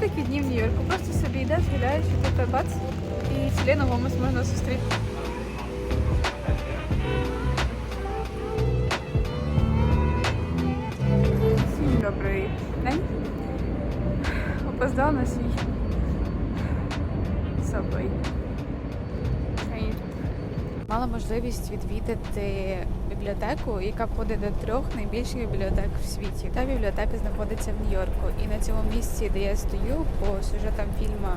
такі днів в Нью-Йорку. Просто собі йдеш, гуляєш, і тут бац, і Селену Гомес можна зустріти. Всім добрий день. Опоздала на свій Subway. Мала можливість відвідати бібліотеку, яка входить до трьох найбільших бібліотек в світі. Та бібліотека знаходиться в Нью-Йорку. І на цьому місці, де я стою, по сюжетам фільму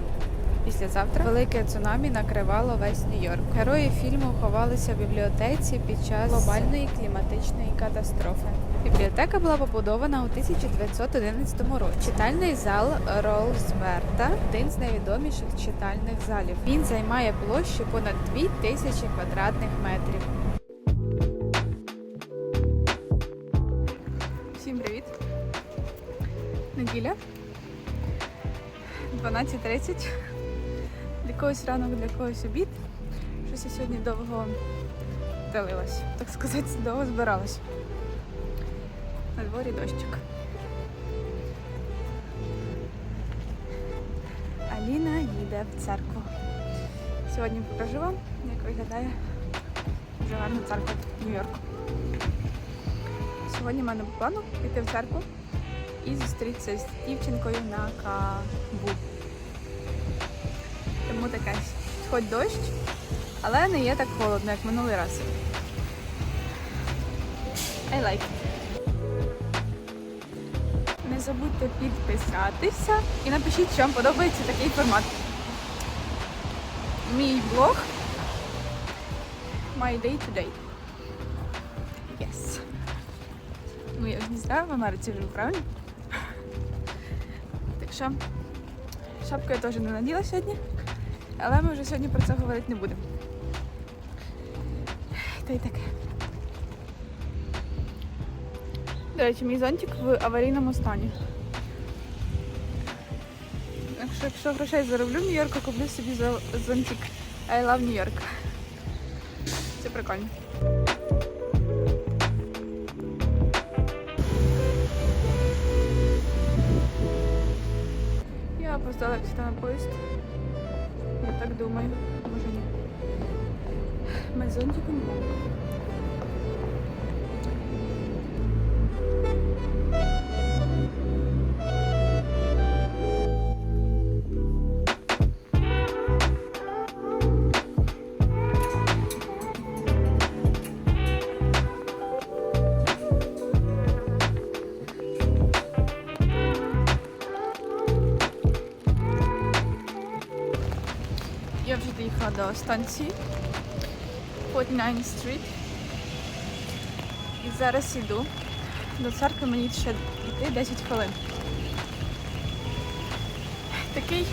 Післязавтра велике цунамі накривало весь Нью-Йорк. Герої фільму ховалися в бібліотеці під час глобальної кліматичної катастрофи. Бібліотека була побудована у 1911 році. Читальний зал Ролсверта один з найвідоміших читальних залів. Він займає площу понад 2000 квадратних метрів. Всім привіт! Неділя. 12.30. Для когось ранок, для когось обід. Щось я сьогодні довго далилась, так сказати, довго збиралась. На дворі дощик. Аліна їде в церкву. Сьогодні покажу вам, як виглядає гарна церква в Нью-Йорку. Сьогодні в мене по плану піти в церкву і зустрітися з дівчинкою на каву. Тому таке хоч дощ, але не є так холодно, як минулий раз. I like it. Забудьте підписатися і напишіть, чи вам подобається такий формат. Мій блог My Day Today. Yes. Ну, я ж не знаю, в Америці живу, правильно? Так що шапку я теж не наділа сьогодні, але ми вже сьогодні про це говорити не будемо. Та й таке. До речі, мій зонтик в аварійному стані. Якщо, якщо грошей зароблю в Нью-Йорку, куплю собі зонтик I love New York. Це прикольно. Я опоздала сюди на поїзд. Я так думаю. Може ні. Ми з зонтиком станції 49 Street. І зараз іду. До церкви мені ще йти 10 хвилин. Такий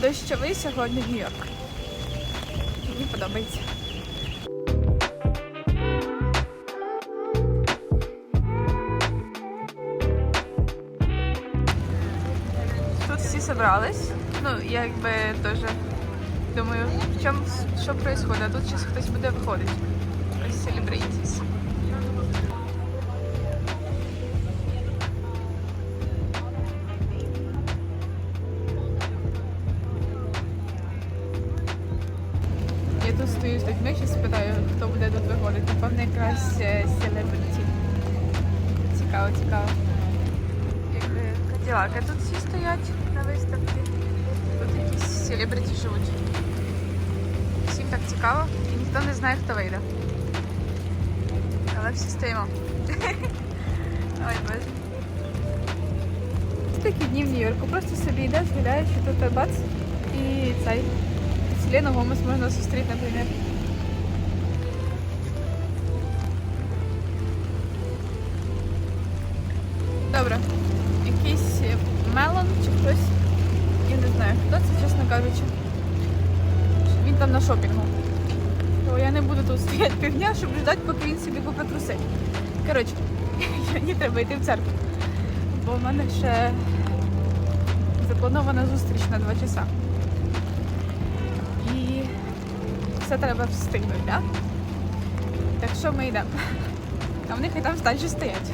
дощовий сьогодні Нью-Йорк. Мені подобається. Тут всі зібрались. Ну, я якби теж думаю, в чому що відбувається. Тут зараз хтось буде виходити. Ось celebrities. Я тут стою з людьми, зараз питаю, хто буде тут виходити. Напевно, якраз е, celebrity. Цікаво, цікаво. Якби Каділаки тут всі стоять на виставці. Тут якісь селебриті живуть. Так цікаво і ніхто не знає, хто вийде. Але всі стоїмо. Ой, боже. Такі дні в Нью-Йорку. Просто собі йдеш, гуляєш, і тут бац. І цей. Селену Гомес можна зустріти, наприклад. Добре. Якийсь мелон чи хтось. Я не знаю, хто це, чесно кажучи. Він там на шопінгу. То я не буду тут стояти півдня, щоб ждати, поки він собі труси. Коротше, мені треба йти в церкву. Бо в мене ще запланована зустріч на 2 часа. І все треба встигнути, так? Так що ми йдемо. А в них і там далі стоять.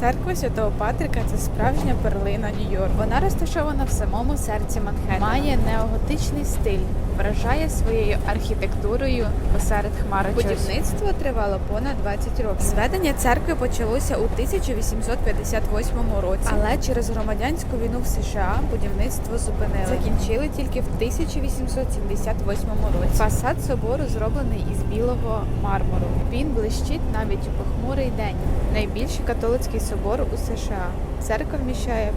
Церква Святого Патрика це справжня перлина Нью-Йорк. Вона розташована в самому серці Манхеттена. Має неоготичний стиль, вражає своєю архітектурою посеред хмари. Будівництво тривало понад 20 років. Зведення церкви почалося у 1858 році, але через громадянську війну в США будівництво зупинили. Закінчили тільки в 1878 році. Фасад собору зроблений із білого мармуру. Він блищить навіть у похмурий день. Найбільший католицький собор у США. Церква вміщає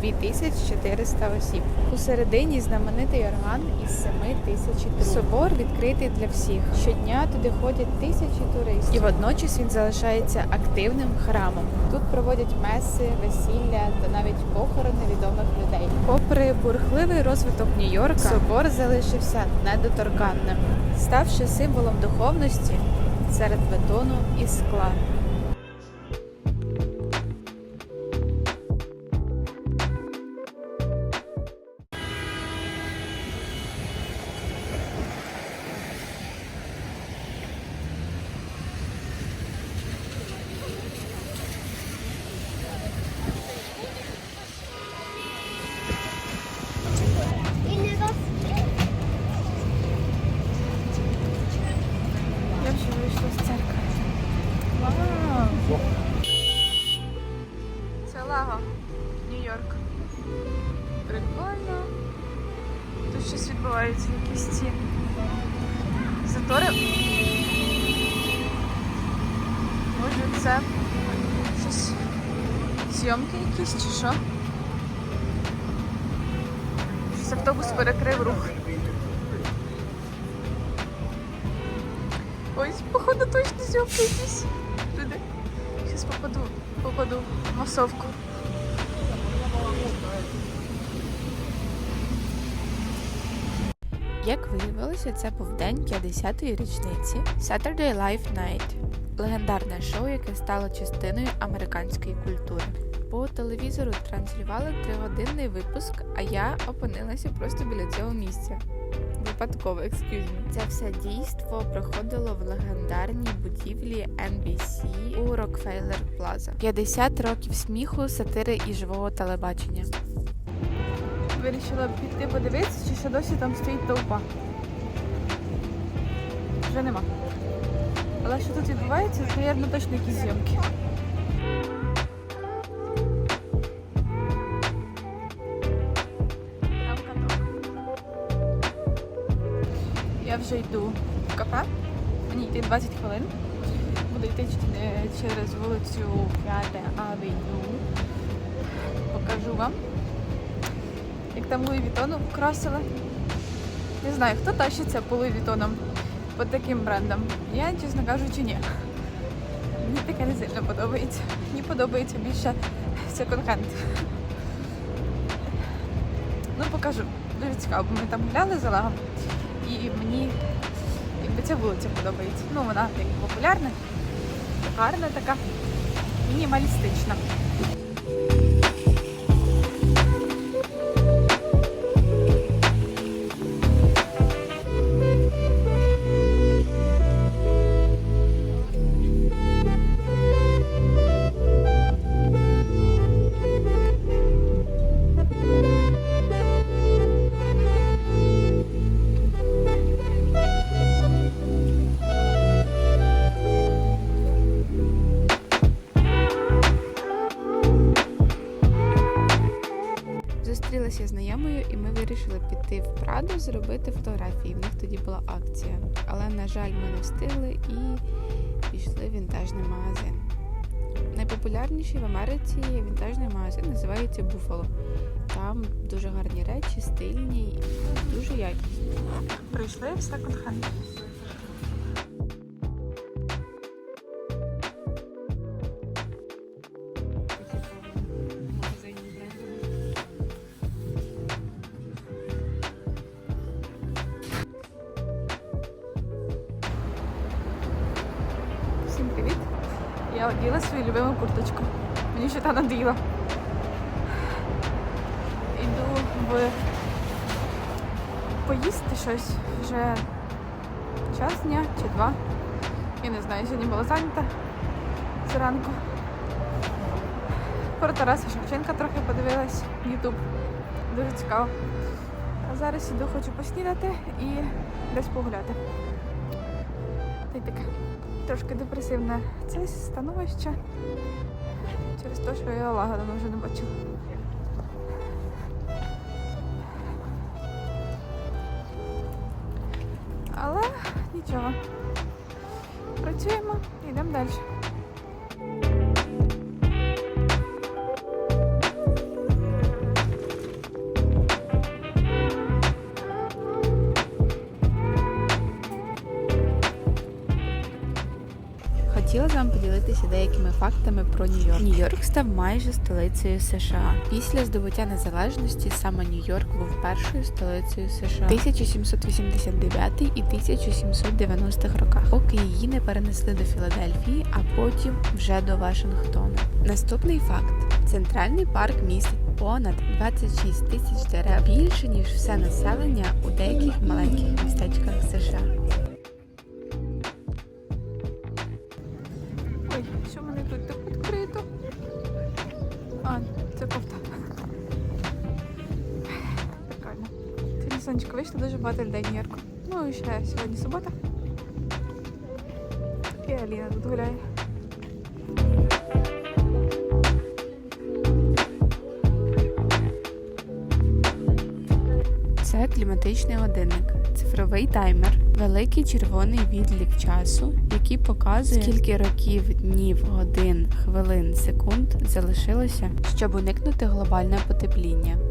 2400 осіб. У середині знаменитий орган із 7 тисяч. Собор відкритий для всіх. Щодня туди ходять тисячі туристів. І водночас він залишається активним храмом. Тут проводять меси, весілля та навіть похорони відомих людей. Попри бурхливий розвиток Нью-Йорка, собор залишився недоторканним, ставши символом духовності серед бетону і скла. Відбувається, якісь ці затори. Може це щось зйомки якісь чи що? Щось автобус перекрив рух. Ось, походу, точно зйомки якісь. Люди. Зараз попаду, попаду в масовку. Як виявилося, це був день 50-ї річниці Saturday Live Night – легендарне шоу, яке стало частиною американської культури. По телевізору транслювали тригодинний випуск, а я опинилася просто біля цього місця. Випадково, excuse. Це все дійство проходило в легендарній будівлі NBC у Rockefeller Plaza. 50 років сміху, сатири і живого телебачення. Вирішила піти подивитися, чи ще досі там стоїть толпа. Вже нема. Але що тут відбувається, це, мабуть, точно якісь зйомки. Я вже йду в кафе. Мені йти 20 хвилин. Буду йти через вулицю 5 Авеню. Покажу вам. Як там Луї Вітону красили. Не знаю, хто тащиться по Луї Вітонам по таким брендам. Я, чесно кажучи, ні. Мені таке не сильно подобається. Мені подобається більше секонд-хенд. Ну, покажу. Дуже цікаво, бо ми там гуляли з Олегом. І мені якби ця вулиця подобається. Ну, вона як популярна, гарна така, мінімалістична. Зробити фотографії. В них тоді була акція. Але, на жаль, ми не встигли і пішли в вінтажний магазин. Найпопулярніший в Америці вінтажний магазин називається Buffalo. Там дуже гарні речі, стильні і дуже якісні. Прийшли в секонд-хенд. Всім оділа свою любиму курточку. Мені ще та надоїла. Іду в поїсти щось. Вже час дня чи два. Я не знаю, сьогодні була зайнята зранку. про Тараса Шевченка трохи подивилась Ютуб. Дуже цікаво. А зараз іду, хочу поснідати і десь погуляти. Та й таке. Трошки депресивне це становище через те, що я Олега давно вже не бачила. Але нічого. Працюємо і йдемо далі. Хотіла з вами поділитися деякими фактами про Нью-Йорк. Нью-Йорк став майже столицею США. Після здобуття незалежності саме Нью-Йорк був першою столицею США 1789 і 1790-х роках, поки її не перенесли до Філадельфії, а потім вже до Вашингтона. Наступний факт: центральний парк містить понад 26 тисяч дерев більше ніж все населення у деяких маленьких містечках США. Людей в Нью-Йорку. Ну і ще сьогодні субота. І Аліна тут гуляє. Це кліматичний годинник, цифровий таймер, великий червоний відлік часу, який показує, скільки років, днів, годин, хвилин, секунд залишилося, щоб уникнути глобального потепління.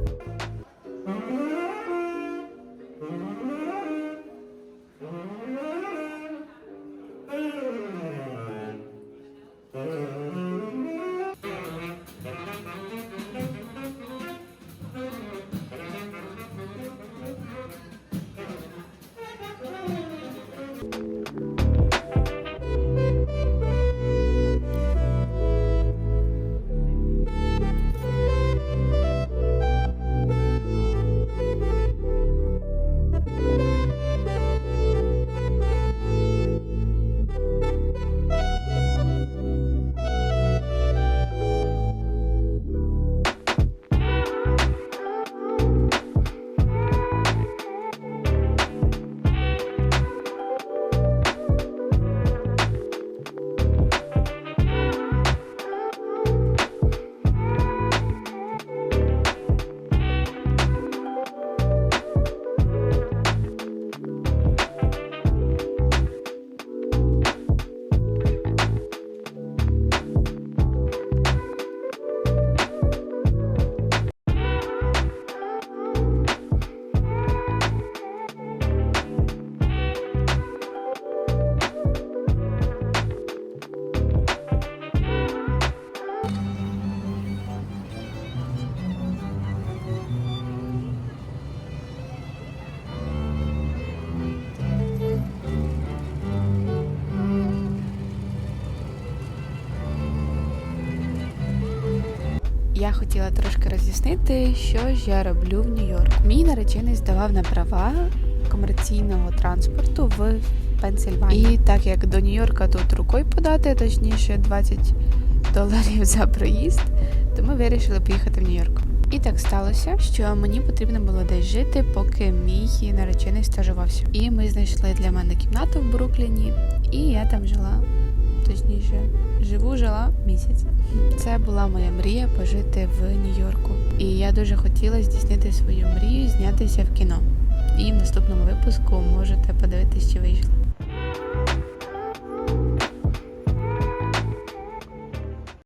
Я хотіла трошки роз'яснити, що ж я роблю в Нью-Йорку. Мій наречений здавав на права комерційного транспорту в Пенсильванії. І так як до Нью-Йорка тут рукою подати, точніше 20 доларів за проїзд, то ми вирішили поїхати в Нью-Йорк. І так сталося, що мені потрібно було десь жити, поки мій наречений стажувався. І ми знайшли для мене кімнату в Брукліні, і я там жила. Точніше, живу жила місяць. Це була моя мрія пожити в Нью-Йорку. І я дуже хотіла здійснити свою мрію, знятися в кіно. І в наступному випуску можете подивитися, чи вийшло.